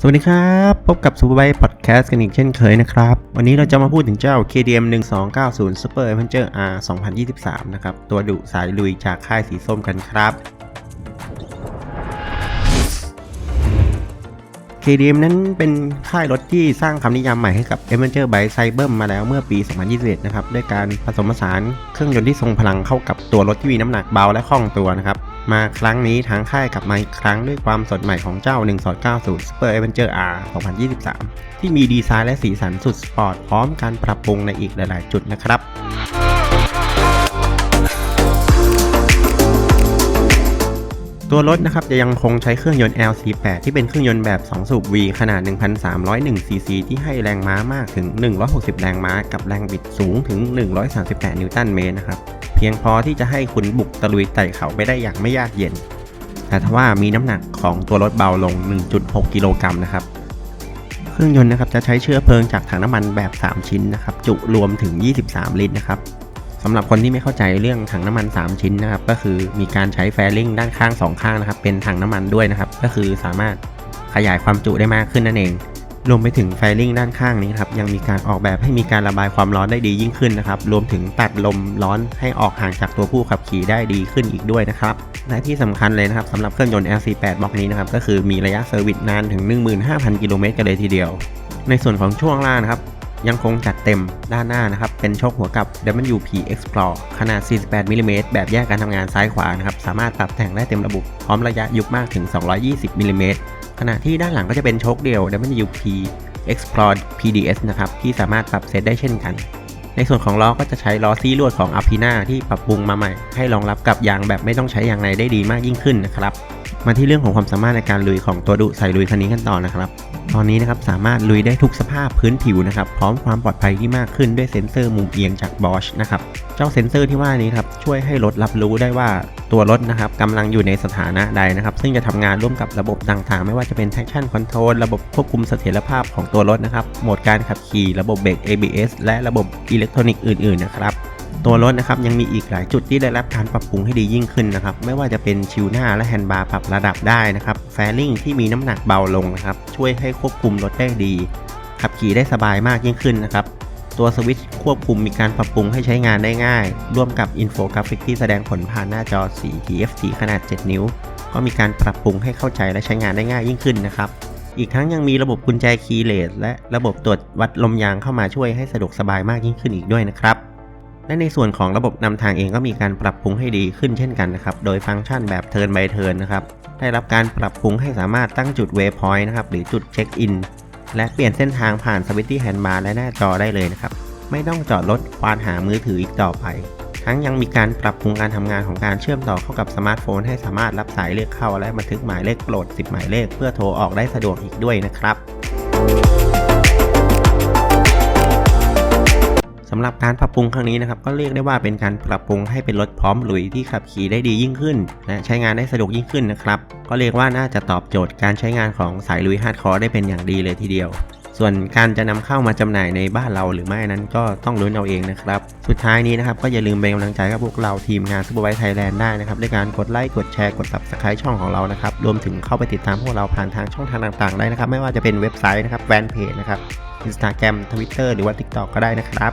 สวัสดีครับ พบกับ Super Bike Podcast กันอีกเช่นเคยนะครับ วันนี้เราจะมาพูดถึงเจ้า KDM 1290 Super Adventure R 2023 นะครับ ตัวดุสายลุยจากค่ายสีส้มกันครับ KDM นั้นเป็นค่ายรถที่สร้างคำนิยามใหม่ให้กับ Adventure Bike Cyber มาแล้วเมื่อปี 2021 นะครับ ด้วยการผสมผสานเครื่องยนต์ที่ทรงพลังเข้ากับตัวรถที่มีน้ำหนักเบาและคล่องตัวนะครับ มาครั้งนี้ทางค่ายกลับมาอีกครั้งด้วยความสดใหม่ของเจ้า 1290 Super Adventure R 2023 ที่มีดีไซน์และสีสันสุดสปอร์ตพร้อมการปรับปรุงในอีกหลาย ๆ จุดนะครับตัวรถนะครับจะยังคงใช้เครื่องยนต์ LC8 ที่เป็นเครื่องยนต์แบบ 2 สูบ V ขนาด 1,301 ซีซีที่ให้แรงม้ามากถึง 160 แรงม้า กับแรงบิดสูงถึง 138 นิวตันเมตรนะครับ เพียงพอที่จะให้คุณบุกตะลุยไต่เขาไปได้อย่างไม่ยากเย็น แต่ทว่ามีน้ำหนักของตัวรถเบาลง 1.6 กิโลกรัมนะครับ เครื่องยนต์นะครับจะใช้เชื้อเพลิงจากถังน้ำมันแบบ 3 ชิ้นนะครับ จุรวมถึง 23 ลิตรนะครับสำหรับคนที่ไม่เข้าใจเรื่องถังน้ำมัน 3 ชิ้นนะครับ ก็คือมีการใช้แฟริงด้านข้าง 2 ข้างนะครับ เป็นถังน้ำมันด้วยนะครับ ก็คือสามารถขยายความจุได้มากขึ้นนั่นเอง รวมไปถึงไฟลิ่งด้านข้างนี้ครับยังมีการออกแบบให้มีการระบายความร้อนได้ดียิ่งขึ้นนะครับรวมถึงตัดลมร้อนให้ออกห่างจากตัวผู้ขับขี่ได้ดีขึ้นอีกด้วยนะครับและที่สำคัญเลยนะครับสำหรับเครื่องยนต์ LC8 บล็อกนี้นะครับก็คือมีระยะเซอร์วิสนานถึง 15,000 กิโลเมตรกันเลยทีเดียว ในส่วนของช่วงล่างนะครับยังคงจัดเต็มด้านหน้านะครับ เป็นโชคหัวกับ WP Explore ขนาด 48มิลลิเมตรแบบแยกการทำงานซ้ายขวานะครับ สามารถปรับแต่งได้เต็มระบบพร้อมระยะยุบมากถึง 220มิลลิเมตร ขณะที่ด้านหลังก็จะเป็นโชคเดียว WP Explore PDS นะครับที่สามารถปรับเซตได้เช่นกัน ในส่วนของล้อก็จะใช้ล้อซี่ลวดของ a p i n a ที่ปรับปรุงมาใหม่ ให้รองรับกับยางแบบไม่ต้องใช้ยางในได้ดีมากยิ่งขึ้นนะครับ มาที่เรื่องของความสามารถในการลุยของตัวดุใส่ลุยคันนี้กันต่อนะครับ ตอนนี้นะครับสามารถลุยได้ทุกสภาพพื้นผิวนะครับ พร้อมความปลอดภัยที่มากขึ้นด้วยเซ็นเซอร์มุมเอียงจาก Bosch นะครับ เจ้าเซ็นเซอร์ที่ว่านี้ครับช่วยให้รถรับรู้ได้ว่าตัวรถนะครับกำลังอยู่ในสถานะใดนะครับ ซึ่งจะทำงานร่วมกับระบบต่างๆ ไม่ว่าจะเป็น traction control ระบบควบคุมเสถียรภาพของตัวรถนะครับโหมดการขับขี่ระบบเบรก ABS และระบบอิเล็กทรอนิกส์อื่นๆนะครับ ตัวรถนะครับยังมีอีกหลายจุดที่ได้รับการปรับปรุงให้ดียิ่งขึ้นนะครับไม่ว่าจะเป็นชิวหน้าและแฮนด์บาร์ปรับระดับได้นะครับแฟลิงที่มีน้ำหนักเบาลงนะครับช่วยให้ควบคุมรถได้ดีขับขี่ได้สบายมากยิ่งขึ้นนะครับตัวสวิตช์ควบคุมมีการปรับปรุงให้ใช้งานได้ง่าย ร่วมกับอินโฟกราฟิกที่แสดงผลผ่านหน้าจอสี TFT ขนาด 7 นิ้ว ก็มีการปรับปรุงให้เข้าใจและใช้งานได้ง่ายยิ่งขึ้นนะครับอีกทั้งยังมีระบบกุญแจคีย์เลสและระบบตรวจวัดลมยางเข้ามาช่วยให้สะดวกสบายมากยิ่งขึ้นอีกด้วยนะครับ และในส่วนของระบบนำทางเองก็มีการปรับปรุงให้ดีขึ้นเช่นกันนะครับ โดยฟังก์ชันแบบ Turn by Turn นะครับ ได้รับการปรับปรุงให้สามารถตั้งจุด Waypoint นะครับ หรือจุดเช็คอิน และเปลี่ยนเส้นทางผ่านสวิตช์ที่แฮนด์บาร์และหน้าจอได้เลยนะครับ ไม่ต้องจอดรถควานหามือถืออีกต่อไป ทั้งยังมีการปรับปรุงการทำงานของการเชื่อมต่อเข้ากับสมาร์ทโฟน ให้สามารถรับสายเรียกเข้าและบันทึกหมายเลขโปรด 10 หมายเลข เพื่อโทรออกได้สะดวกอีกด้วยนะครับ สำหรับการปรับปรุงครั้งนี้นะครับก็เรียกได้ว่าเป็นการปรับปรุงให้เป็นรถพร้อมลุยที่ขับขี่ได้ดียิ่งขึ้น และใช้งานได้สะดวกยิ่งขึ้นนะครับก็เรียกว่าน่าจะตอบโจทย์การใช้งานของสายลุยฮาร์ดคอร์ได้เป็นอย่างดีเลยทีเดียว ส่วนการจะนำเข้ามาจำหน่ายในบ้านเราหรือไม่นั้นก็ต้องลุ้นเอาเองนะครับ สุดท้ายนี้นะครับก็อย่าลืมเป็นกำลังใจกับพวกเราทีมงานซูเปอร์ไบค์ไทยแลนด์ได้นะครับด้วยการกดไลค์กดแชร์กด subscribe ช่องของเรานะครับรวมถึงเข้าไปติดตามพวกเราผ่านทางช่องทางต่างๆได้นะครับ ไม่ว่าจะเป็นเว็บไซต์นะครับแฟนเพจนะครับ Instagram Twitter หรือว่า TikTok ก็ได้นะครับ